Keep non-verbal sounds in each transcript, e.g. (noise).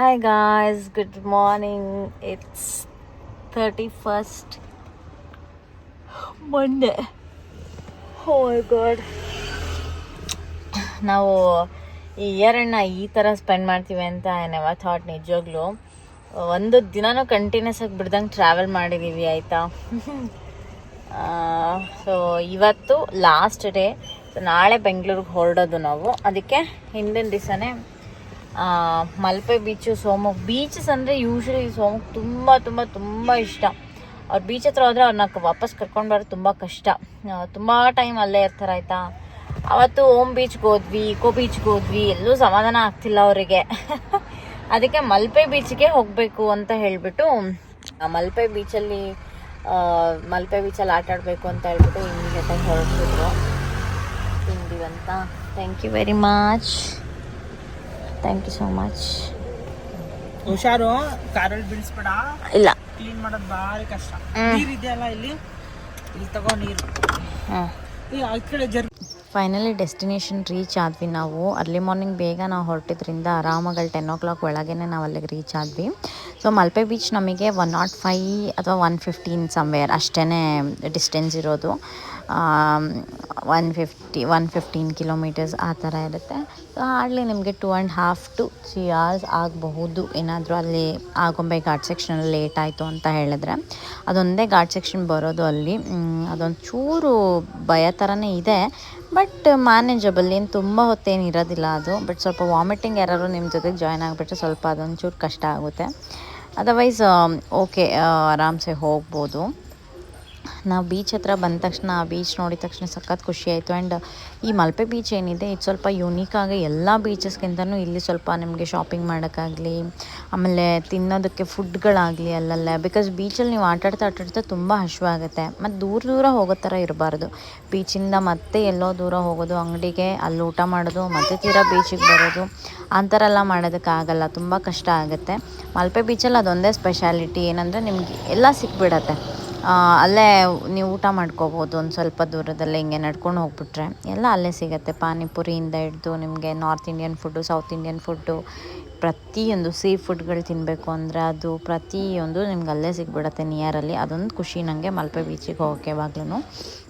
Hi guys, good morning. It's 31st Monday. Oh my god. ನಾವು ಈ ಇಯರನ್ನ ಈ ಥರ ಸ್ಪೆಂಡ್ ಮಾಡ್ತೀವಿ ಅಂತ ಏನವ ಥಾಟ್ ನಿಜವಾಗ್ಲೂ ಒಂದು ದಿನನೂ ಕಂಟಿನ್ಯೂಸ್ ಆಗಿ ಬಿಡ್ದಂಗೆ ಟ್ರಾವೆಲ್ ಮಾಡಿದ್ದೀವಿ ಆಯಿತಾ ಸೊ (laughs) ಇವತ್ತು ಲಾಸ್ಟ್ ಡೇ ನಾಳೆ ಬೆಂಗಳೂರಿಗೆ ಹೊರಡೋದು ನಾವು ಅದಕ್ಕೆ ಹಿಂದಿನ ದಿವಸನೇ Malpe beach so much beaches ಅಂದರೆ ಯೂಶ್ವಲಿ ಸೋಮಕ್ ತುಂಬ ತುಂಬ ತುಂಬ ಇಷ್ಟ. ಅವ್ರು ಬೀಚ್ ಹತ್ರ ಹೋದರೆ ಅವ್ರನ್ನ ವಾಪಸ್ ಕರ್ಕೊಂಡು ಬರೋದು ತುಂಬ ಕಷ್ಟ. ತುಂಬ ಟೈಮ್ ಅಲ್ಲೇ ಇರ್ತಾರೆ, ಆಯಿತಾ? ಅವತ್ತು ಓಮ್ ಬೀಚ್ಗೆ ಹೋದ್ವಿ ಇಕೋ ಬೀಚ್ಗೆ ಹೋದ್ವಿ, ಎಲ್ಲೂ ಸಮಾಧಾನ ಆಗ್ತಿಲ್ಲ ಅವರಿಗೆ. (laughs) ಅದಕ್ಕೆ ಮಲ್ಪೆ ಬೀಚ್ಗೆ ಹೋಗಬೇಕು ಅಂತ ಹೇಳಿಬಿಟ್ಟು ಮಲ್ಪೆ ಬೀಚಲ್ಲಿ ಮಲ್ಪೆ ಬೀಚಲ್ಲಿ ಆಟ ಆಡಬೇಕು ಅಂತ ಹೇಳ್ಬಿಟ್ಟು ಇಮಿಡಿಯೇಟಾಗಿ ಹೊರಟಿದ್ರು. ತಿಂದಿವಂತ thank you very much thank you so much ಹುಷಾರು ಕಾರಲ್ಲಿ ಬಿಡಿಸ್ಬೇಡ ಇಲ್ಲ. ಕ್ಲೀನ್ ಮಾಡೋದು ಭಾರಿ ಕಷ್ಟ. ನೀರು ಇದೆಯಲ್ಲ ಇಲ್ಲಿ? ಇಲ್ಲಿ ತಗೋ ನೀರು. ಈ ಆ ಕಡೆ ಜರ್ ಫೈನಲಿ ಡೆಸ್ಟಿನೇಷನ್ ರೀಚ್ ಆದ್ವಿ ನಾವು. ಅರ್ಲಿ ಮಾರ್ನಿಂಗ್ ಬೇಗ ನಾವು ಹೊರಟಿದ್ರಿಂದ ಆರಾಮಾಗಿ ಟೆನ್ ಓ ಕ್ಲಾಕ್ ಒಳಗೇ ನಾವು ಅಲ್ಲಿಗೆ ರೀಚ್ ಆದ್ವಿ. ಸೊ ಮಲ್ಪೆ ಬೀಚ್ ನಮಗೆ ಒನ್ ನಾಟ್ ಫೈ ಅಥವಾ ಒನ್ ಫಿಫ್ಟೀನ್ ಸಮ್ವೇರ್ ಅಷ್ಟೇ ಡಿಸ್ಟೆನ್ಸ್ ಇರೋದು. One fifty one fifteen kilometers ಆ ಥರ ಇರುತ್ತೆ. ಸೊ ಹಾರ್ಡ್ಲಿ ನಿಮಗೆ two and half to three hours ಆಗಬಹುದು. ಏನಾದರೂ ಅಲ್ಲಿ ಆಗೊಂಬೆ ಘಾಟ್ ಸೆಕ್ಷನಲ್ಲಿ ಲೇಟ್ ಆಯಿತು ಅಂತ ಹೇಳಿದ್ರೆ. ಅದೊಂದೇ ಘಾಟ್ ಸೆಕ್ಷನ್ ಬರೋದು ಅಲ್ಲಿ. ಅದೊಂದು ಚೂರು ಭಯ ಥರನೇ ಇದೆ. ಬಟ್ ಮ್ಯಾನೇಜಬಲ್ ಏನು ತುಂಬ ಹೊತ್ತೇನು ಇರೋದಿಲ್ಲ ಅದು. ಬಟ್ ಸ್ವಲ್ಪ ವಾಮಿಟಿಂಗ್ ಯಾರು ನಿಮ್ಮ ಜೊತೆಗೆ ಜಾಯ್ನ್ ಆಗಿಬಿಟ್ರೆ ಸ್ವಲ್ಪ ಅದೊಂದು ಚೂರು ಕಷ್ಟ ಆಗುತ್ತೆ. ಅದರ್ವೈಸ್ ಓಕೆ ಆರಾಮ್ಸೆ ಹೋಗ್ಬೋದು. ನಾವು ಬೀಚ್ ಹತ್ರ ಬಂದ ತಕ್ಷಣ, ಆ ಬೀಚ್ ನೋಡಿದ ತಕ್ಷಣ ಸಖತ್ ಖುಷಿ ಆಯಿತು. ಆ್ಯಂಡ್ ಈ ಮಲ್ಪೆ ಬೀಚ್ ಏನಿದೆ, ಇದು ಸ್ವಲ್ಪ ಯುನೀಕಾಗಿ ಎಲ್ಲ ಬೀಚಸ್ಗಿಂತನೂ ಇಲ್ಲಿ ಸ್ವಲ್ಪ ನಿಮಗೆ ಶಾಪಿಂಗ್ ಮಾಡೋಕ್ಕಾಗಲಿ, ಆಮೇಲೆ ತಿನ್ನೋದಕ್ಕೆ ಫುಡ್ಗಳಾಗಲಿ ಅಲ್ಲಲ್ಲೇ ಬಿಕಾಸ್ ಬೀಚಲ್ಲಿ ನೀವು ಆಟಾಡ್ತಾ ಆಟಾಡ್ತಾ ತುಂಬ ಹಶ್ವಾಗುತ್ತೆ. ಮತ್ತು ದೂರ ದೂರ ಹೋಗೋ ಥರ ಇರಬಾರ್ದು. ಬೀಚಿಂದ ಮತ್ತೆ ಎಲ್ಲೋ ದೂರ ಹೋಗೋದು, ಅಂಗಡಿಗೆ ಅಲ್ಲಿ ಊಟ ಮಾಡೋದು, ಮತ್ತೆ ತೀರಾ ಬೀಚಿಗೆ ಬರೋದು ಆ ಥರ ಎಲ್ಲ ಮಾಡೋದಕ್ಕಾಗಲ್ಲ ತುಂಬ ಕಷ್ಟ ಆಗುತ್ತೆ. ಮಲ್ಪೆ ಬೀಚಲ್ಲಿ ಅದೊಂದೇ ಸ್ಪೆಷಾಲಿಟಿ ಏನಂದರೆ ನಿಮಗೆ ಎಲ್ಲ ಸಿಕ್ಬಿಡತ್ತೆ. ಅಲ್ಲೇ ನೀವು ಊಟ ಮಾಡ್ಕೋಬೋದು, ಒಂದು ಸ್ವಲ್ಪ ದೂರದಲ್ಲೇ ಹಿಂಗೆ ನಡ್ಕೊಂಡು ಹೋಗ್ಬಿಟ್ರೆ. ಎಲ್ಲ ಅಲ್ಲೇ ಸಿಗುತ್ತೆ. ಪಾನಿಪುರಿಯಿಂದ ಹಿಡ್ದು ನಿಮಗೆ north Indian food south Indian food ಪ್ರತಿಯೊಂದು ಸೀ ಫುಡ್ಗಳು ತಿನ್ನಬೇಕು ಅಂದರೆ ಅದು ಪ್ರತಿಯೊಂದು ನಿಮ್ಗೆ ಅಲ್ಲೇ ಸಿಗ್ಬಿಡತ್ತೆ ನಿಯರಲ್ಲಿ ಅದೊಂದು ಖುಷಿ. ನನಗೆ ಮಲ್ಪೆ ಬೀಚಿಗೆ ಹೋಗೋಕೆ ಯಾವಾಗ್ಲೂ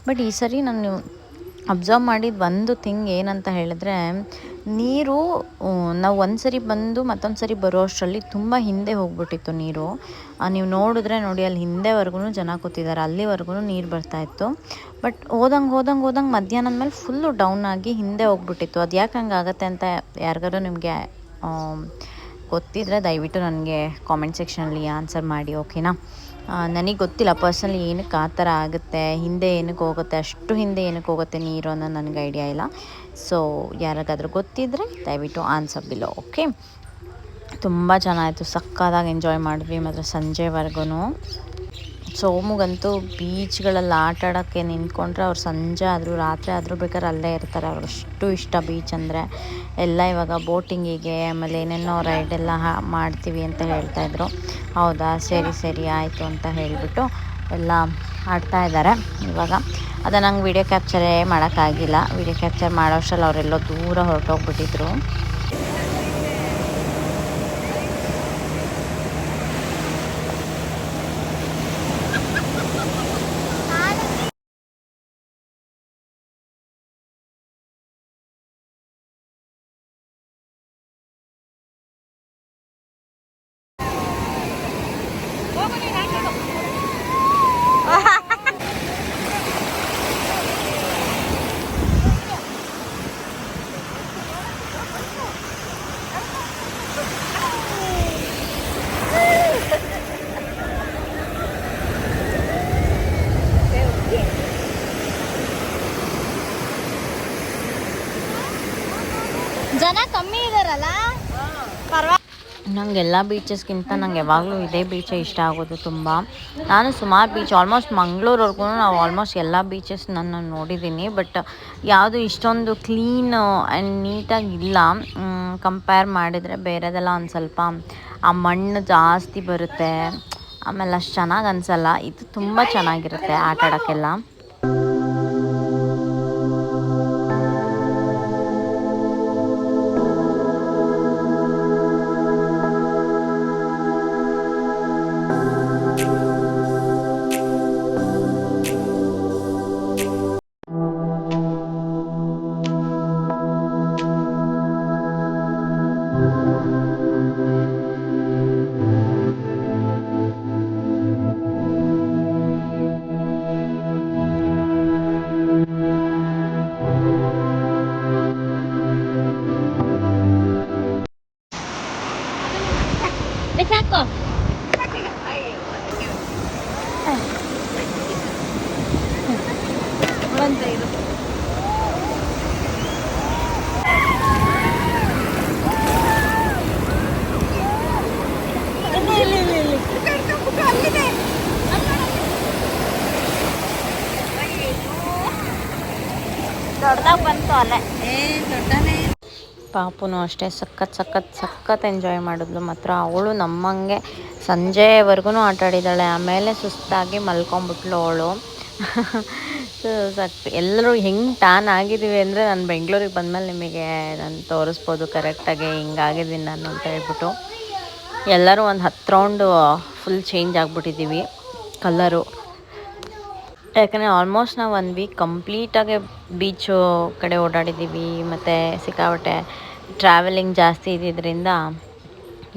ಬಟ್ ಈ ಸರಿ ನಾನು ಅಬ್ಸರ್ವ್ ಮಾಡಿದ ಒಂದು ಥಿಂಗ್ ಏನಂತ ಹೇಳಿದ್ರೆ, ನೀರು ನಾವು ಒಂದು ಸರಿ ಬಂದು ಮತ್ತೊಂದು ಸರಿ ಬರೋ ಅಷ್ಟರಲ್ಲಿ ತುಂಬ ಹಿಂದೆ ಹೋಗ್ಬಿಟ್ಟಿತ್ತು ನೀರು. ನೀವು ನೋಡಿದ್ರೆ ನೋಡಿ ಅಲ್ಲಿ ಹಿಂದೆವರೆಗೂ ಜನ ಕೂತಿದ್ದಾರೆ ಅಲ್ಲಿವರೆಗೂ ನೀರು ಬರ್ತಾಯಿತ್ತು ಬಟ್ ಹೋದಂಗೆ ಹೋದಂಗೆ ಹೋದಂಗೆ ಮಧ್ಯಾಹ್ನದ ಮೇಲೆ ಫುಲ್ಲು ಡೌನ್ ಆಗಿ ಹಿಂದೆ ಹೋಗ್ಬಿಟ್ಟಿತ್ತು. ಅದು ಯಾಕೆ ಹಂಗೆ ಆಗುತ್ತೆ ಅಂತ ಯಾರಿಗಾರು ನಿಮಗೆ ಗೊತ್ತಿದ್ರೆ ದಯವಿಟ್ಟು ನನಗೆ ಕಾಮೆಂಟ್ ಸೆಕ್ಷನಲ್ಲಿ ಆನ್ಸರ್ ಮಾಡಿ ಓಕೆನಾ ನನಗೆ ಗೊತ್ತಿಲ್ಲ. ಪರ್ಸನಲಿ ಏನಕ್ಕೆ ಆ ಥರ ಆಗುತ್ತೆ, ಹಿಂದೆ ಏನಕ್ಕೆ ಹೋಗುತ್ತೆ, ಅಷ್ಟು ಹಿಂದೆ ಏನಕ್ಕೆ ಹೋಗುತ್ತೆ ನೀರು ಅನ್ನೋ ನನಗೆ ಐಡಿಯಾ ಇಲ್ಲ. ಸೊ ಯಾರಿಗಾದ್ರೂ ಗೊತ್ತಿದ್ದರೆ ದಯವಿಟ್ಟು ಆನ್ಸರ್ ಬಿಲೋ ಓಕೆ ತುಂಬ ಚೆನ್ನಾಗಿತ್ತು. ಸಕ್ಕತ್ತಾಗಿ ಎಂಜಾಯ್ ಮಾಡಿದ್ವಿ ಮಾತ್ರ ಸಂಜೆವರೆಗೂ ಸೋಮುಗಂತೂ ಬೀಚ್ಗಳಲ್ಲಿ ಆಟ ಆಡೋಕ್ಕೆ ನಿಂತ್ಕೊಂಡ್ರೆ ಅವ್ರು ಸಂಜೆ ಆದರೂ ರಾತ್ರಿ ಆದರೂ ಬೇಕಾದ್ರೆ ಅಲ್ಲೇ ಇರ್ತಾರೆ. ಅವ್ರಿಗೆ ಅಷ್ಟು ಇಷ್ಟ ಬೀಚ್ ಅಂದರೆ. ಎಲ್ಲ ಇವಾಗ ಬೋಟಿಂಗಿಗೆ ಆಮೇಲೆ ಏನೇನೋ ರೈಡ್ ಎಲ್ಲ ಹಾ ಮಾಡ್ತೀವಿ ಅಂತ ಹೇಳ್ತಾಯಿದ್ರು ಹೌದಾ? ಸರಿ ಸರಿ, ಆಯಿತು ಅಂತ ಹೇಳಿಬಿಟ್ಟು ಎಲ್ಲ ಆಡ್ತಾ ಇದ್ದಾರೆ. ಇವಾಗ ಅದು ನಂಗೆ ವಿಡಿಯೋ ಕ್ಯಾಪ್ಚರೇ ಮಾಡೋಕ್ಕಾಗಿಲ್ಲ. ವಿಡಿಯೋ ಕ್ಯಾಪ್ಚರ್ ಮಾಡೋಷ್ಟರಲ್ಲಿ ಅವರೆಲ್ಲೋ ದೂರ ಹೊರಟೋಗ್ಬಿಟ್ಟಿದ್ರು ಜನ ಕಮ್ಮಿ ಇದಾರಲ್ಲ ಪರವಾಗಿಲ್ಲ ನಂಗೆ ಎಲ್ಲ ಬೀಚಸ್ಗಿಂತ ನಂಗೆ ಯಾವಾಗಲೂ ಇದೇ ಬೀಚೇ ಇಷ್ಟ ಆಗೋದು ತುಂಬ. ನಾನು ಸುಮಾರು ಬೀಚ್ ಆಲ್ಮೋಸ್ಟ್ ಮಂಗಳೂರವರೆಗೂ ನಾವು ಆಲ್ಮೋಸ್ಟ್ ಎಲ್ಲ ಬೀಚಸ್ ನಾನು ನೋಡಿದ್ದೀನಿ ಬಟ್ ಯಾವುದು ಇಷ್ಟೊಂದು ಕ್ಲೀನ್ ಆ್ಯಂಡ್ ನೀಟಾಗಿ ಇಲ್ಲ. ಕಂಪೇರ್ ಮಾಡಿದರೆ ಬೇರೆದೆಲ್ಲ ಒಂದು ಸ್ವಲ್ಪ ಆ ಮಣ್ಣು ಜಾಸ್ತಿ ಬರುತ್ತೆ, ಆಮೇಲೆ ಅಷ್ಟು ಚೆನ್ನಾಗಿ ಅನಿಸಲ್ಲ. ಇದು ತುಂಬ ಚೆನ್ನಾಗಿರುತ್ತೆ ಆಟ ಆಡೋಕ್ಕೆಲ್ಲ ಅಲ್ಲೇ ಪಾಪುನು ಅಷ್ಟೇ ಸಖತ್ ಸಖತ್ ಸಖತ್ ಎಂಜಾಯ್ ಮಾಡಿದ್ಲು. ಮಾತ್ರ ಅವಳು ನಮ್ಮಂಗೆ ಸಂಜೆವರೆಗೂ ಆಟ ಆಡಿದ್ದಾಳೆ. ಆಮೇಲೆ ಸುಸ್ತಾಗಿ ಮಲ್ಕೊಂಬಿಟ್ಲು ಅವಳು. (laughs) ಸಕ್ ಎಲ್ಲರೂ ಹೆಂಗೆ ಟ್ಯಾನ್ ಆಗಿದ್ದೀವಿ ಅಂದರೆ ನಾನು ಬೆಂಗಳೂರಿಗೆ ಬಂದಮೇಲೆ ನಿಮಗೆ ನಾನು ತೋರಿಸ್ಬೋದು ಕರೆಕ್ಟಾಗಿ ಹಿಂಗಾಗಿದ್ದೀನಿ ನಾನು ಅಂತ ಹೇಳ್ಬಿಟ್ಟು. ಎಲ್ಲರೂ ಒಂದು ಹತ್ತು ರೌಂಡು ಫುಲ್ ಚೇಂಜ್ ಆಗಿಬಿಟ್ಟಿದ್ದೀವಿ ಕಲರು ಯಾಕಂದರೆ ಆಲ್ಮೋಸ್ಟ್ ನಾವು ಒನ್ ವೀಕ್ ಕಂಪ್ಲೀಟಾಗಿ ಬೀಚು ಕಡೆ ಓಡಾಡಿದ್ದೀವಿ ಮತ್ತು ಸಿಕ್ಕಾಪಟ್ಟೆ ಟ್ರಾವೆಲಿಂಗ್ ಜಾಸ್ತಿ ಇದ್ದಿದ್ದರಿಂದ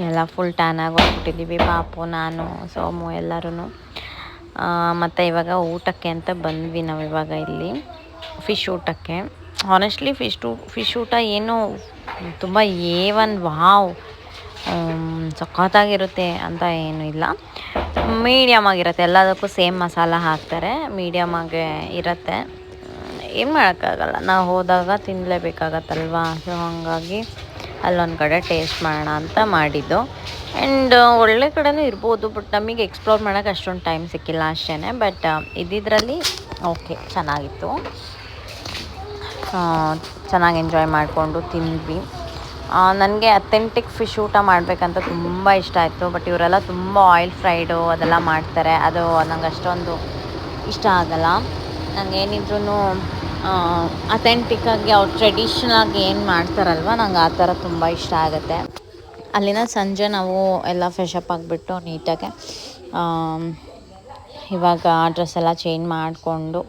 ಎಲ್ಲ ಫುಲ್ ಟ್ಯಾನ್ ಆಗಿ ಹೋಗ್ಬಿಟ್ಟಿದ್ದೀವಿ ಪಾಪು, ನಾನು, ಸೋಮು ಎಲ್ಲರೂ ಮತ್ತು ಇವಾಗ ಊಟಕ್ಕೆ ಅಂತ ಬಂದ್ವಿ ನಾವು ಇವಾಗ ಇಲ್ಲಿ ಫಿಶ್ ಊಟಕ್ಕೆ. ಹಾನೆಸ್ಟ್ಲಿ ಫಿಶ್ ಟು ಫಿಶ್ ಊಟ ಏನು ತುಂಬ ಏ ಒನ್ ವಾವ್ ಸಖತ್ತಾಗಿರುತ್ತೆ ಅಂತ ಏನೂ ಇಲ್ಲ. ಮೀಡಿಯಮ್ ಆಗಿರುತ್ತೆ. ಎಲ್ಲದಕ್ಕೂ ಸೇಮ್ ಮಸಾಲ ಹಾಕ್ತಾರೆ. ಮೀಡಿಯಮ್ ಆಗಿ ಇರುತ್ತೆ. ಏನು ಮಾಡೋಕ್ಕಾಗಲ್ಲ. ನಾವು ಹೋದಾಗ ತಿನ್ನಲೇಬೇಕಾಗತ್ತಲ್ವಾ ಸೊ ಹಾಗಾಗಿ ಅಲ್ಲೊಂದು ಕಡೆ ಟೇಸ್ಟ್ ಮಾಡೋಣ ಅಂತ ಮಾಡಿದ್ದು. ಆ್ಯಂಡ್ ಒಳ್ಳೆ ಕಡೆನೂ ಇರ್ಬೋದು, ಬಟ್ ನಮಗೆ ಎಕ್ಸ್ಪ್ಲೋರ್ ಮಾಡೋಕೆ ಅಷ್ಟೊಂದು ಟೈಮ್ ಸಿಕ್ಕಿಲ್ಲ ಅಷ್ಟೇ ಬಟ್ ಇದ್ದಿದ್ರಲ್ಲಿ ಓಕೆ ಚೆನ್ನಾಗಿತ್ತು. ಚೆನ್ನಾಗಿ ಎಂಜಾಯ್ ಮಾಡಿಕೊಂಡು ತಿಂದ್ವಿ. ನನಗೆ ಅಥೆಂಟಿಕ್ ಫಿಶ್ ಊಟ ಮಾಡಬೇಕಂತ ತುಂಬ ಇಷ್ಟ ಆಯಿತು ಬಟ್ ಇವರೆಲ್ಲ ತುಂಬ ಆಯಿಲ್ ಫ್ರೈಡು ಅದೆಲ್ಲ ಮಾಡ್ತಾರೆ. ಅದು ನಂಗೆ ಅಷ್ಟೊಂದು ಇಷ್ಟ ಆಗಲ್ಲ. ಏನಿದ್ರೂ ಅಥೆಂಟಿಕ್ಕಾಗಿ ಅವ್ರು ಟ್ರೆಡಿಷ್ನಲಾಗಿ ಏನು ಮಾಡ್ತಾರಲ್ವ, ನಂಗೆ ಆ ಥರ ತುಂಬ ಇಷ್ಟ ಆಗುತ್ತೆ. ಅಲ್ಲಿನ ಸಂಜೆ ನಾವು ಎಲ್ಲ ಫ್ರೆಶಪ್ ಆಗಿಬಿಟ್ಟು ನೀಟಾಗಿ ಇವಾಗ ಡ್ರೆಸ್ ಎಲ್ಲ ಚೇಂಜ್ ಮಾಡಿಕೊಂಡು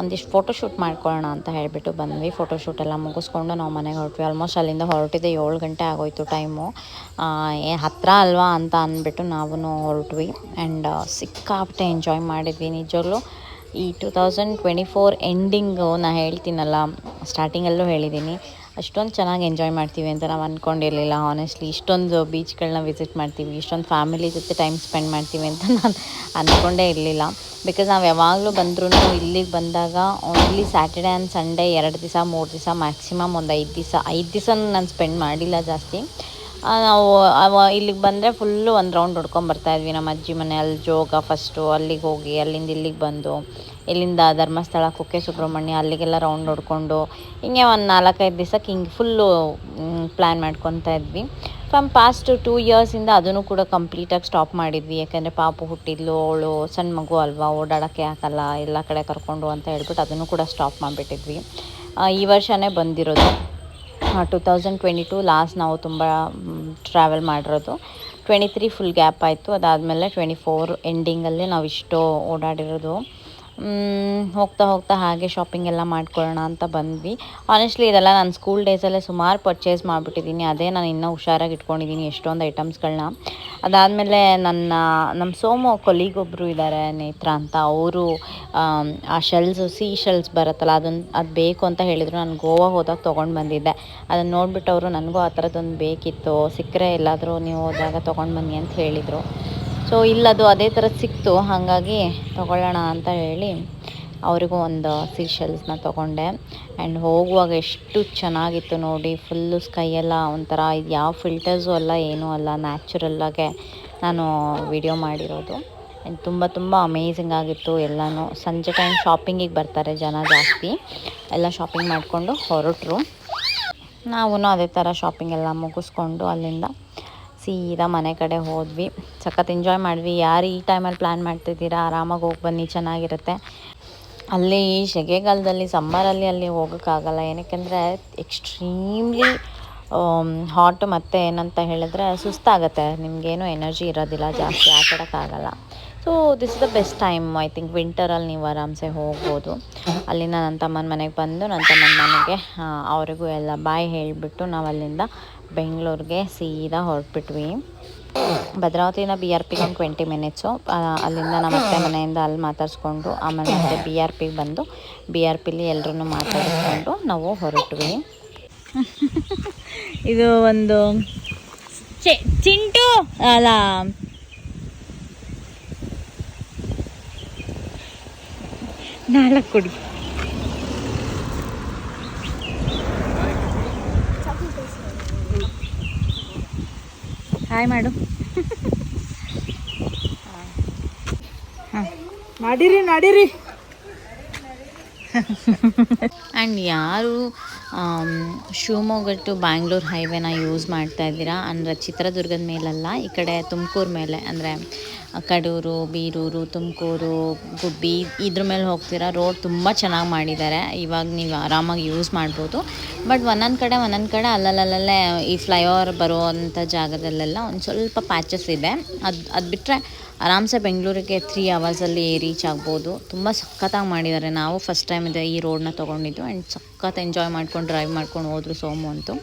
ಒಂದಿಷ್ಟು ಫೋಟೋಶೂಟ್ ಮಾಡ್ಕೊಳ್ಳೋಣ ಅಂತ ಹೇಳಿಬಿಟ್ಟು ಬಂದ್ವಿ. ಫೋಟೋಶೂಟ್ ಎಲ್ಲ ಮುಗಿಸ್ಕೊಂಡು ನಾವು ಮನೆಗೆ ಹೊರಟ್ವಿ. ಆಲ್ಮೋಸ್ಟ್ ಅಲ್ಲಿಂದ ಹೊರಟಿದ್ದೆ ಏಳು ಗಂಟೆ ಆಗೋಯ್ತು ಟೈಮು ಹತ್ತಿರ ಅಲ್ವಾ ಅಂತ ಅಂದ್ಬಿಟ್ಟು ನಾವು ಹೊರಟ್ವಿ. ಆ್ಯಂಡ್ ಸಿಕ್ಕಾಪಟ್ಟೆ ಎಂಜಾಯ್ ಮಾಡಿದ್ವಿ ನಿಜವಾಗ್ಲೂ. ಈ two thousand twenty four ending ನಾ ಹೇಳ್ತೀನಲ್ಲ ಸ್ಟಾರ್ಟಿಂಗಲ್ಲೂ ಹೇಳಿದ್ದೀನಿ ಅಷ್ಟೊಂದು ಚೆನ್ನಾಗಿ ಎಂಜಾಯ್ ಮಾಡ್ತೀವಿ ಅಂತ ನಾವು ಅಂದ್ಕೊಂಡಿರಲಿಲ್ಲ ಆನೆಸ್ಟ್ಲಿ ಇಷ್ಟೊಂದು ಬೀಚ್ಗಳನ್ನ ವಿಸಿಟ್ ಮಾಡ್ತೀವಿ, ಇಷ್ಟೊಂದು ಫ್ಯಾಮಿಲಿ ಜೊತೆ ಟೈಮ್ ಸ್ಪೆಂಡ್ ಮಾಡ್ತೀವಿ ಅಂತ ನಾನು ಅಂದ್ಕೊಂಡೇ ಇರಲಿಲ್ಲ. ಬಿಕಾಸ್ ನಾವು ಯಾವಾಗಲೂ ಬಂದ್ರೂ ಇಲ್ಲಿಗೆ ಬಂದಾಗ ಓನ್ಲಿ ಸ್ಯಾಟರ್ಡೆ ಆ್ಯಂಡ್ ಸಂಡೇ ಎರಡು ದಿವಸ, ಮೂರು ದಿವಸ ಮ್ಯಾಕ್ಸಿಮಮ್ ಒಂದು ಐದು ದಿವಸ ಐದು ದಿವಸ ನಾನು ಸ್ಪೆಂಡ್ ಮಾಡಿಲ್ಲ ಜಾಸ್ತಿ. ನಾವು ಇಲ್ಲಿಗೆ ಬಂದರೆ ಫುಲ್ಲು ಒಂದು ರೌಂಡ್ ಹೊಡ್ಕೊಂಡು ಬರ್ತಾಯಿದ್ವಿ ನಮ್ಮ ಅಜ್ಜಿ ಮನೆ ಅಲ್ಲಿ ಜೋಗ ಫಸ್ಟು ಅಲ್ಲಿಗೆ ಹೋಗಿ, ಅಲ್ಲಿಂದ ಇಲ್ಲಿಗೆ ಬಂದು ಇಲ್ಲಿಂದ ಧರ್ಮಸ್ಥಳ ಕುಕ್ಕೆ ಸುಬ್ರಹ್ಮಣ್ಯ ಅಲ್ಲಿಗೆಲ್ಲ ರೌಂಡ್ ಹೊಡ್ಕೊಂಡು ಹಿಂಗೆ ಒಂದು ನಾಲ್ಕೈದು ದಿವ್ಸಕ್ಕೆ ಹಿಂಗೆ ಫುಲ್ಲು ಪ್ಲ್ಯಾನ್ ಮಾಡ್ಕೊತಾ ಇದ್ವಿ. ಫ್ರಮ್ ಪಾಸ್ಟ್ ಟೂ ಇಯರ್ಸಿಂದ ಅದನ್ನು ಕೂಡ ಕಂಪ್ಲೀಟಾಗಿ ಸ್ಟಾಪ್ ಮಾಡಿದ್ವಿ. ಯಾಕೆಂದರೆ ಪಾಪು ಹುಟ್ಟಿದ್ಲು, ಅವಳು ಸಣ್ಣ ಮಗು ಅಲ್ವಾ, ಓಡಾಡೋಕ್ಕೆ ಆಗಲ್ಲ, ಎಲ್ಲ ಕಡೆ ಕರ್ಕೊಂಡು ಅಂತ ಹೇಳ್ಬಿಟ್ಟು ಅದನ್ನು ಕೂಡ ಸ್ಟಾಪ್ ಮಾಡಿಬಿಟ್ಟಿದ್ವಿ. ಈ ವರ್ಷವೇ ಬಂದಿರೋದು. Two thousand twenty two last ನಾವು ತುಂಬ ಟ್ರಾವೆಲ್ ಮಾಡಿರೋದು. ಟ್ವೆಂಟಿ ತ್ರೀ ಫುಲ್ ಗ್ಯಾಪ್ ಆಯಿತು. ಅದಾದಮೇಲೆ ಟ್ವೆಂಟಿ ಫೋರ್ ಎಂಡಿಂಗಲ್ಲಿ ನಾವು ಇಷ್ಟು ಓಡಾಡಿರೋದು. ಹೋಗ್ತಾ ಹೋಗ್ತಾ ಹಾಗೆ ಶಾಪಿಂಗ್ ಎಲ್ಲ ಮಾಡ್ಕೊಳ್ಳೋಣ ಅಂತ ಬಂದ್ವಿ. ಆನೆಸ್ಟ್ಲಿ ಇದೆಲ್ಲ ನಾನು ಸ್ಕೂಲ್ ಡೇಸಲ್ಲೇ ಸುಮಾರು ಪರ್ಚೇಸ್ ಮಾಡಿಬಿಟ್ಟಿದ್ದೀನಿ. ಅದೇ ನಾನು ಇನ್ನೂ ಹುಷಾರಾಗಿ ಇಟ್ಕೊಂಡಿದ್ದೀನಿ ಎಷ್ಟೊಂದು ಐಟಮ್ಸ್ಗಳನ್ನ ಅದಾದಮೇಲೆ ನನ್ನ ನಮ್ಮ ಸೋಮು ಕೊಲೀಗ್ ಒಬ್ಬರು ಇದ್ದಾರೆ ನೇತ್ರ ಅಂತ. ಅವರು ಆ ಶೆಲ್ಸ್ ಸಿ ಶೆಲ್ಸ್ ಬರುತ್ತಲ್ಲ ಅದನ್ನು ಅದು ಬೇಕು ಅಂತ ಹೇಳಿದರು. ನಾನು ಗೋವಾ ಹೋದಾಗ ತೊಗೊಂಡು ಬಂದಿದ್ದೆ. ಅದನ್ನು ನೋಡಿಬಿಟ್ಟು ಅವರು ನನಗೂ ಆ ಥರದ್ದೊಂದು ಬೇಕಿತ್ತು. ಸಿಕ್ಕರೆ ಎಲ್ಲಾದರೂ ನೀವು ಹೋದಾಗ ತೊಗೊಂಡು ಬನ್ನಿ ಅಂತ ಹೇಳಿದರು. ಸೊ ಇಲ್ಲದು ಅದೇ ಥರ ಸಿಕ್ತು. ಹಾಗಾಗಿ ತೊಗೊಳ್ಳೋಣ ಅಂತ ಹೇಳಿ ಅವರಿಗೂ ಒಂದು ಸೀಶೆಲ್ಸ್ನ ತೊಗೊಂಡೆ. ಆ್ಯಂಡ್ ಹೋಗುವಾಗ ಎಷ್ಟು ಚೆನ್ನಾಗಿತ್ತು ನೋಡಿ. ಫುಲ್ಲು ಸ್ಕೈ ಎಲ್ಲ ಒಂಥರ ಇದು ಯಾವ ಫಿಲ್ಟರ್ಸು ಅಲ್ಲ, ಏನೂ ಅಲ್ಲ. ನ್ಯಾಚುರಲ್ಲಾಗೆ ನಾನು ವಿಡಿಯೋ ಮಾಡಿರೋದು. ಆ್ಯಂಡ್ ತುಂಬ ತುಂಬ ಅಮೇಝಿಂಗ್ ಆಗಿತ್ತು ಎಲ್ಲನೂ. ಸಂಜೆ ಟೈಮ್ ಶಾಪಿಂಗಿಗೆ ಬರ್ತಾರೆ ಜನ ಜಾಸ್ತಿ. ಎಲ್ಲ ಶಾಪಿಂಗ್ ಮಾಡಿಕೊಂಡು ಹೊರಟರು. ನಾವು ಅದೇ ಥರ ಶಾಪಿಂಗ್ ಎಲ್ಲ ಮುಗಿಸ್ಕೊಂಡು ಅಲ್ಲಿಂದ ಸೀದಾ ಮನೆ ಕಡೆ ಹೋದ್ವಿ. ಸಖತ್ ಎಂಜಾಯ್ ಮಾಡಿದ್ವಿ. ಯಾರು ಈ ಟೈಮಲ್ಲಿ ಪ್ಲ್ಯಾನ್ ಮಾಡ್ತಿದ್ದೀರಾ? ಆರಾಮಾಗಿ ಹೋಗಿ ಬನ್ನಿ, ಚೆನ್ನಾಗಿರುತ್ತೆ. ಅಲ್ಲಿ ಸೆಗೆಗಾಲದಲ್ಲಿ ಸಮ್ಮರಲ್ಲಿ ಅಲ್ಲಿ ಹೋಗೋಕ್ಕಾಗಲ್ಲ ಏನಕ್ಕೆಂದರೆ ಎಕ್ಸ್ಟ್ರೀಮ್ಲಿ ಹಾಟ್ ಮತ್ತು ಏನಂತ ಹೇಳಿದ್ರೆ ಸುಸ್ತಾಗತ್ತೆ. ನಿಮಗೇನು ಎನರ್ಜಿ ಇರೋದಿಲ್ಲ, ಜಾಸ್ತಿ ಆಟಾಡೋಕ್ಕಾಗಲ್ಲ so this is the best time I think ವಿಂಟರಲ್ಲಿ ನೀವು ಆರಾಮ್ಸೆ ಹೋಗ್ಬೋದು. ಅಲ್ಲಿಂದ ನನ್ನ ತಮ್ಮನ ಮನೆಗೆ ಬಂದು ನನ್ನ ತಮ್ಮನ ಮನೆಗೆ ಅವರಿಗೂ ಎಲ್ಲ ಬಾಯ್ ಹೇಳಿಬಿಟ್ಟು ನಾವು ಅಲ್ಲಿಂದ ಬೆಂಗಳೂರಿಗೆ ಸೀದಾ ಹೊರಟ್ಬಿಟ್ವಿ. ಭದ್ರಾವತಿಯಿಂದ ಬಿ ಆರ್ ಪಿಗೆ ಒಂದು ಟ್ವೆಂಟಿ ಮಿನಿಟ್ಸು ಅಲ್ಲಿಂದ ನಮ್ಮ ಅತ್ತೆ ಮನೆಯಿಂದ ಅಲ್ಲಿ ಮಾತಾಡಿಸ್ಕೊಂಡು ಆಮೇಲೆ ಮತ್ತೆ ಬಿ ಆರ್ ಪಿಗೆ ಬಂದು ಬಿ ಆರ್ ಪಿಲಿ ಎಲ್ಲರೂ ಮಾತಾಡಿಸ್ಕೊಂಡು ನಾವು ಹೊರಟ್ವಿ. ಇದು ಒಂದು ಚಿಂಟು ಅಲ್ಲ. ನಾಲ್ಕು ಕೊಡಿ. ಹಾಯ್ ಮಾಡು. ನಡೀರಿ ನಡೀರಿ. ಆ್ಯಂಡ್ ಯಾರು ಶಿವಮೊಗ್ಗ ಟು ಬ್ಯಾಂಗ್ಳೂರ್ ಹೈವೇನ ಯೂಸ್ ಮಾಡ್ತಾ ಇದ್ದೀರಾ? ಅಂದರೆ ಚಿತ್ರದುರ್ಗದ ಮೇಲಲ್ಲ ಈ ಕಡೆ ತುಮಕೂರು ಮೇಲೆ. ಅಂದರೆ ಕಡೂರು, ಬೀರೂರು, ತುಮಕೂರು, ಗುಬ್ಬಿ ಇದ್ರ ಮೇಲೆ ಹೋಗ್ತೀರಾ. ರೋಡ್ ತುಂಬ ಚೆನ್ನಾಗಿ ಮಾಡಿದ್ದಾರೆ. ಇವಾಗ ನೀವು ಆರಾಮಾಗಿ ಯೂಸ್ ಮಾಡ್ಬೋದು. ಬಟ್ ಒಂದೊಂದು ಕಡೆ ಒಂದೊಂದು ಕಡೆ ಅಲ್ಲಲ್ಲಲ್ಲೇ ಈ ಫ್ಲೈಓವರ್ ಬರುವಂಥ ಜಾಗದಲ್ಲೆಲ್ಲ ಒಂದು ಸ್ವಲ್ಪ ಪ್ಯಾಚಸ್ ಇದೆ. ಅದು ಅದು ಬಿಟ್ಟರೆ ಆರಾಮ್ಸೆ ಬೆಂಗಳೂರಿಗೆ ತ್ರೀ ಅವರ್ಸಲ್ಲಿ ರೀಚ್ ಆಗ್ಬೋದು. ತುಂಬ ಸಖತ್ತಾಗಿ ಮಾಡಿದ್ದಾರೆ. ನಾವು ಫಸ್ಟ್ ಟೈಮ್ ಇದೆ ಈ ರೋಡ್ನ ತೊಗೊಂಡಿದ್ದು. ಆ್ಯಂಡ್ ಸಖತ್ ಎಂಜಾಯ್ ಮಾಡ್ಕೊಂಡು ಡ್ರೈವ್ ಮಾಡ್ಕೊಂಡು ಹೋದ್ರು ಸೋಮು ಅಂತೂ.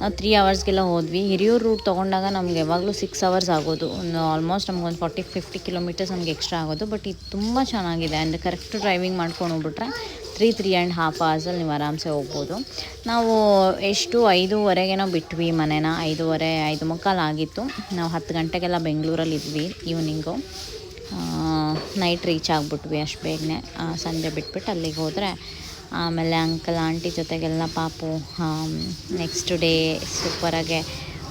ನಾವು ತ್ರೀ ಅವರ್ಸ್ಗೆಲ್ಲ ಹೋದ್ವಿ. ಹಿರಿಯೂರು ರೂಟ್ ತೊಗೊಂಡಾಗ ನಮ್ಗೆ ಯಾವಾಗಲೂ ಸಿಕ್ಸ್ ಅವರ್ಸ್ ಆಗೋದು. ಒಂದು ಆಲ್ಮೋಸ್ಟ್ ನಮ್ಗೊಂದು ಫಾರ್ಟಿ ಫಿಫ್ಟಿ ಕಿಲೋಮೀಟರ್ಸ್ ನಮ್ಗೆ ಎಕ್ಸ್ಟ್ರಾ ಆಗೋದು. ಬಟ್ ಇದು ತುಂಬ ಚೆನ್ನಾಗಿದೆ ಆ್ಯಂಡ್ ಕರೆಕ್ಟ್ ಡ್ರೈವಿಂಗ್ ಮಾಡ್ಕೊಂಡು ಹೋಗ್ಬಿಟ್ರೆ ತ್ರೀ ತ್ರೀ ಆ್ಯಂಡ್ ಹಾಫ್ ಅವರ್ಸಲ್ಲಿ ನೀವು ಆರಾಮ್ಸೆ ಹೋಗ್ಬೋದು. ನಾವು ಎಷ್ಟು ಐದೂವರೆಗೇನೋ ಬಿಟ್ವಿ ಮನೇನ. ಐದೂವರೆ, ಐದು ಮುಕ್ಕಾಲು ಆಗಿತ್ತು. ನಾವು ಹತ್ತು ಗಂಟೆಗೆಲ್ಲ ಬೆಂಗಳೂರಲ್ಲಿ ಇದ್ವಿ ಈವ್ನಿಂಗು ನೈಟ್ ರೀಚ್ ಆಗಿಬಿಟ್ವಿ ಅಷ್ಟು ಬೇಗನೆ. ಸಂಜೆ ಬಿಟ್ಬಿಟ್ಟು ಅಲ್ಲಿಗೆ ಹೋದರೆ ಆಮೇಲೆ ಅಂಕಲ್, ಆಂಟಿ ಜೊತೆಗೆಲ್ಲ ಪಾಪು ನೆಕ್ಸ್ಟ್ ಡೇ ಸೂಪರಾಗೆ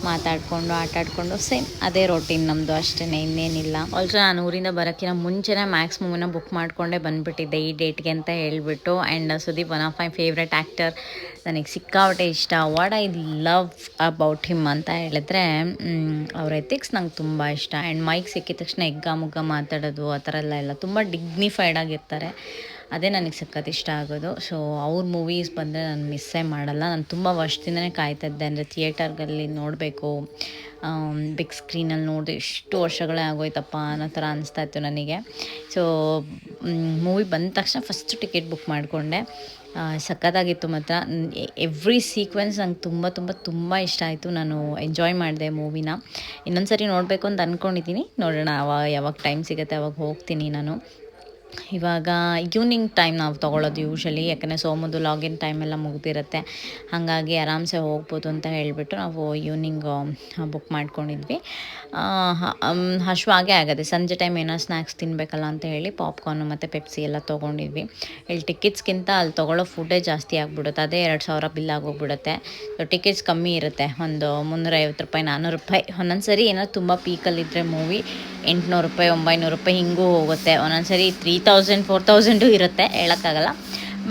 ಮಾತಾಡಿಕೊಂಡು, ಆಟಾಡಿಕೊಂಡು ಸೇಮ್ ಅದೇ ರೊಟೀನ್ ನಮ್ಮದು ಅಷ್ಟೇ ಇನ್ನೇನಿಲ್ಲ. ಆಲ್ಸೋ ನಾನು ಊರಿಂದ ಬರೋಕ್ಕಿಂತ ಮುಂಚೆನೇ ಮ್ಯಾಕ್ಸ್ ಮೂವಿನ ಬುಕ್ ಮಾಡಿಕೊಂಡೇ ಬಂದುಬಿಟ್ಟಿದ್ದೆ ಈ ಡೇಟ್ಗೆ ಅಂತ ಹೇಳಿಬಿಟ್ಟು. And Sudeep one of my favourite actor ನನಗೆ ಸಿಕ್ಕಾಪಟ್ಟೆ ಇಷ್ಟ. What I love about him ಅಂತ ಹೇಳಿದ್ರೆ ಅವ್ರ ಎಥಿಕ್ಸ್ ನಂಗೆ ತುಂಬ ಇಷ್ಟ. ಆ್ಯಂಡ್ ಮೈಕ್ ಸಿಕ್ಕಿದ ತಕ್ಷಣ ಎಗ್ಗ, ಮುಗ್ಗ ಮಾತಾಡೋದು, ಆ ಥರ ಎಲ್ಲ ಎಲ್ಲ ತುಂಬ ಡಿಗ್ನಿಫೈಡ್ ಆಗಿರ್ತಾರೆ. ಅದೇ ನನಗೆ ಸಖತ್ ಇಷ್ಟ ಆಗೋದು. ಸೊ ಅವ್ರ ಮೂವೀಸ್ ಬಂದರೆ ನಾನು ಮಿಸ್ಸೇ ಮಾಡಲ್ಲ. ನಾನು ತುಂಬ ವರ್ಷದಿಂದನೇ ಕಾಯ್ತಾ ಇದ್ದೆ ಅಂದರೆ ಥಿಯೇಟರ್ಗಲ್ಲಿ ನೋಡಬೇಕು. ಬಿಗ್ ಸ್ಕ್ರೀನಲ್ಲಿ ನೋಡಿದೆ. ಎಷ್ಟು ವರ್ಷಗಳೇ ಆಗೋಯ್ತಪ್ಪ ಅನ್ನೋ ಥರ ಅನಿಸ್ತಾ ಇತ್ತು ನನಗೆ. ಸೊ ಮೂವಿ ಬಂದ ತಕ್ಷಣ ಫಸ್ಟ್ ಟಿಕೆಟ್ ಬುಕ್ ಮಾಡಿಕೊಂಡೆ. ಸಖತ್ತಾಗಿತ್ತು ಮಾತ್ರ. ಎವ್ರಿ ಸೀಕ್ವೆನ್ಸ್ ನಂಗೆ ತುಂಬ ತುಂಬ ತುಂಬ ಇಷ್ಟ ಆಯಿತು. ನಾನು ಎಂಜಾಯ್ ಮಾಡಿದೆ ಮೂವಿನ ಇನ್ನೊಂದು ಸರಿ ನೋಡಬೇಕು ಅಂತ ಅಂದ್ಕೊಂಡಿದ್ದೀನಿ ನೋಡೋಣ ಅವಾಗ ಯಾವಾಗ ಟೈಮ್ ಸಿಗುತ್ತೆ, ಅವಾಗ ಹೋಗ್ತೀನಿ ನಾನು. ಇವಾಗ ಈವ್ನಿಂಗ್ ಟೈಮ್ ನಾವು ತೊಗೊಳೋದು ಯೂಶಲಿ ಯಾಕಂದರೆ ಸೋಮದು ಲಾಗಿನ್ ಟೈಮ್ ಎಲ್ಲ ಮುಗ್ದಿರುತ್ತೆ. ಹಾಗಾಗಿ ಆರಾಮ್ಸೆ ಹೋಗ್ಬೋದು ಅಂತ ಹೇಳಿಬಿಟ್ಟು ನಾವು ಈವ್ನಿಂಗ್ ಬುಕ್ ಮಾಡ್ಕೊಂಡಿದ್ವಿ. ಹಶ್ವಾಗೆ ಆಗುತ್ತೆ ಸಂಜೆ ಟೈಮ್ ಏನೋ ಸ್ನ್ಯಾಕ್ಸ್ ತಿನ್ನಬೇಕಲ್ಲ ಅಂತ ಹೇಳಿ ಪಾಪ್ಕಾರ್ನು ಮತ್ತು ಪೆಪ್ಸಿ ಎಲ್ಲ ತೊಗೊಂಡಿದ್ವಿ. ಇಲ್ಲಿ ಟಿಕೆಟ್ಸ್ಗಿಂತ ಅಲ್ಲಿ ತೊಗೊಳ್ಳೋ ಫುಡ್ಡೇ ಜಾಸ್ತಿ ಆಗಿಬಿಡುತ್ತೆ. ಅದೇ ಎರಡು ಸಾವಿರ ಬಿಲ್ ಆಗೋಗ್ಬಿಡುತ್ತೆ. ಸೊ ಟಿಕೆಟ್ಸ್ ಕಮ್ಮಿ ಇರುತ್ತೆ. ಒಂದು ಮುನ್ನೂರೈವತ್ತು ರೂಪಾಯಿ ನಾನ್ನೂರು ರೂಪಾಯಿ. ಒಂದೊಂದು ಸರಿ ಏನೋ ತುಂಬ ಪೀಕಲ್ಲಿದ್ದರೆ ಮೂವಿ ಎಂಟುನೂರು ರೂಪಾಯಿ, ಒಂಬೈನೂರು ರೂಪಾಯಿ ಹಿಂಗೂ ಹೋಗುತ್ತೆ. ಒಂದೊಂದು ಸರಿ ತ್ರೀ ತೌಸಂಡ್ ಫೋರ್ ತೌಸಂಡು ಇರುತ್ತೆ, ಹೇಳೋಕ್ಕಾಗಲ್ಲ.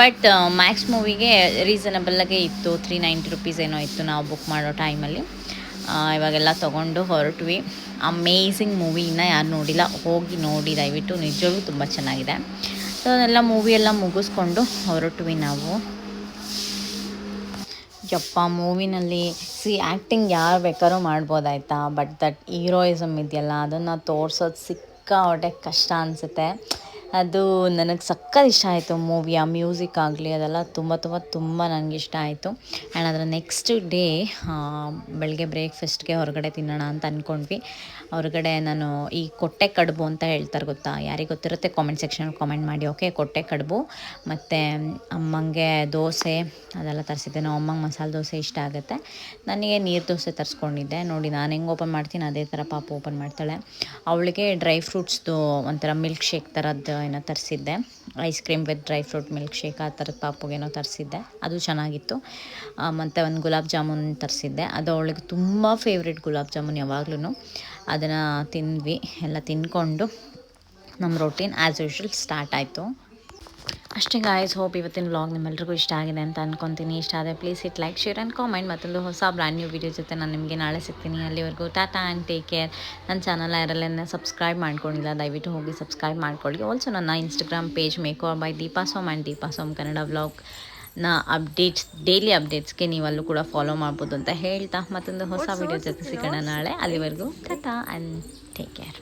ಬಟ್ ಮ್ಯಾಕ್ಸ್ ಮೂವಿಗೆ ರೀಸನಬಲ್ಲಾಗೆ ಇತ್ತು ತ್ರೀ ನೈಂಟಿ ರುಪೀಸ್ ಏನೋ ಇತ್ತು ನಾವು ಬುಕ್ ಮಾಡೋ ಟೈಮಲ್ಲಿ ಇವಾಗೆಲ್ಲ ತೊಗೊಂಡು ಹೊರಟ್ವಿ. ಅಮೇಝಿಂಗ್ ಮೂವಿ ಇನ್ನೂ ಯಾರು ನೋಡಿಲ್ಲ, ಹೋಗಿ ನೋಡಿ, ದಯವಿಟ್ಟು, ನಿಜವಾಗ್ಲೂ ತುಂಬ ಚೆನ್ನಾಗಿದೆ. ಸೊ ಅದೆಲ್ಲ ಮೂವಿ ಎಲ್ಲ ಮುಗಿಸ್ಕೊಂಡು ಹೊರಟ್ವಿ ನಾವು. ಯಪ್ಪ ಮೂವಿನಲ್ಲಿ ಸಿ ಆ್ಯಕ್ಟಿಂಗ್ ಯಾರು ಬೇಕಾದ್ರೂ ಮಾಡ್ಬೋದಾಯ್ತಾ? ಬಟ್ ದಟ್ ಹೀರೋಯಿಸಮ್ ಇದೆಯಲ್ಲ, ಅದನ್ನು ತೋರ್ಸೋದು ಸಿಕ್ಕಾಪಟ್ಟೆ ಕಷ್ಟ ಅನಿಸುತ್ತೆ. ಅದು ನನಗೆ ಸಕ್ಕತ್ ಇಷ್ಟ ಆಯಿತು ಮೂವಿ ಆ ಮ್ಯೂಸಿಕ್ ಆಗಲಿ, ಅದೆಲ್ಲ ತುಂಬ ತುಂಬ ತುಂಬ ನನಗೆ ಇಷ್ಟ ಆಯಿತು. ಆ್ಯಂಡ್ ಅದರ ನೆಕ್ಸ್ಟ್ ಡೇ ಬೆಳಗ್ಗೆ ಬ್ರೇಕ್ಫಾಸ್ಟ್ಗೆ ಹೊರಗಡೆ ತಿನ್ನೋಣ ಅಂತ ಅಂದ್ಕೊಂಡ್ವಿ ಹೊರಗಡೆ ನಾನು ಈ ಕೊಟ್ಟೆ ಕಡುಬು ಅಂತ ಹೇಳ್ತಾರೆ ಗೊತ್ತಾ? ಯಾರಿಗೆ ಗೊತ್ತಿರುತ್ತೆ ಕಾಮೆಂಟ್ ಸೆಕ್ಷನಲ್ಲಿ ಕಾಮೆಂಟ್ ಮಾಡಿ ಓಕೆ ಕೊಟ್ಟೆ ಕಡುಬು. ಮತ್ತು ಅಮ್ಮಂಗೆ ದೋಸೆ, ಅದೆಲ್ಲ ತರಿಸಿದ್ದೆ ನಾವು ಅಮ್ಮಂಗೆ ಮಸಾಲೆ ದೋಸೆ ಇಷ್ಟ ಆಗುತ್ತೆ. ನನಗೆ ನೀರು ದೋಸೆ ತರಿಸ್ಕೊಂಡಿದ್ದೆ. ನೋಡಿ, ನಾನು ಹೆಂಗೆ ಓಪನ್ ಮಾಡ್ತೀನಿ, ಅದೇ ಥರ ಪಾಪ ಓಪನ್ ಮಾಡ್ತಾಳೆ. ಅವಳಿಗೆ ಡ್ರೈ ಫ್ರೂಟ್ಸ್ದು ಒಂಥರ ಮಿಲ್ಕ್ ಶೇಕ್ ಥರದ್ದು ಏನೋ ತರಿಸಿದ್ದೆ. Ice cream with dry fruit milk shake ಆ ಥರದ ಪಾಪುಗೇನೋ ತರಿಸಿದ್ದೆ. ಅದು ಚೆನ್ನಾಗಿತ್ತು. ಮತ್ತು ಒಂದು ಗುಲಾಬ್ ಜಾಮೂನ್ ತರಿಸಿದ್ದೆ. ಅದು ಅವಳಿಗೆ ತುಂಬ ಫೇವ್ರೆಟ್ ಗುಲಾಬ್ ಜಾಮೂನ್ ಯಾವಾಗ್ಲೂ ಅದನ್ನು ತಿಂದ್ವಿ, ಎಲ್ಲ ತಿಂದ್ಕೊಂಡು ನಮ್ಮ ರೊಟೀನ್ ಆ್ಯಸ್ ಯೂಶ್ವಲ್ ಸ್ಟಾರ್ಟ್ ಆಯಿತು. ಅಷ್ಟೇ ಗಾಯ್ಸ್ ಹೋಪ್ ಇವತ್ತಿನ ವ್ಲಾಗ್ ನಿಮ್ಮೆಲ್ರಿಗೂ ಇಷ್ಟ ಆಗಿದೆ ಅಂತ ಅನ್ಕೊತೀನಿ. ಇಷ್ಟ ಆದರೆ please hit like share and comment ಮತ್ತೊಂದು ಹೊಸ ಬ್ರ್ಯಾಂಡ್ ನ್ಯೂ ವೀಡಿಯೋ ಜೊತೆ ನಾನು ನಿಮಗೆ ನಾಳೆ ಸಿಗ್ತೀನಿ. ಅಲ್ಲಿವರೆಗೂ ಟಾಟಾ ಆ್ಯಂಡ್ ಟೇಕ್ ಕೇರ್ ನನ್ನ ಚಾನಲ್ ಯಾರಲ್ಲೇ ಸಬ್ಸ್ಕ್ರೈಬ್ ಮಾಡ್ಕೊಂಡಿಲ್ಲ, ದಯವಿಟ್ಟು ಹೋಗಿ ಸಬ್ಸ್ಕ್ರೈಬ್ ಮಾಡ್ಕೊಳ್ಳಿ. ಆಲ್ಸೋ ನನ್ನ Instagram page ಮೇಕೋ by Deepa Som and Deepa Som Kannada vlog ನ ಅಪ್ಡೇಟ್ಸ್ ಡೈಲಿ ಅಪ್ಡೇಟ್ಸ್ಗೆ ನೀವು ಅಲ್ಲೂ ಕೂಡ ಫಾಲೋ ಮಾಡ್ಬೋದು ಅಂತ ಹೇಳ್ತಾ ಮತ್ತೊಂದು ಹೊಸ ವಿಡಿಯೋ ಜೊತೆ ಸಿಗೋಣ ನಾಳೆ. ಅಲ್ಲಿವರೆಗೂ ಟಾಟಾ ಆ್ಯಂಡ್ ಟೇಕ್ ಕೇರ್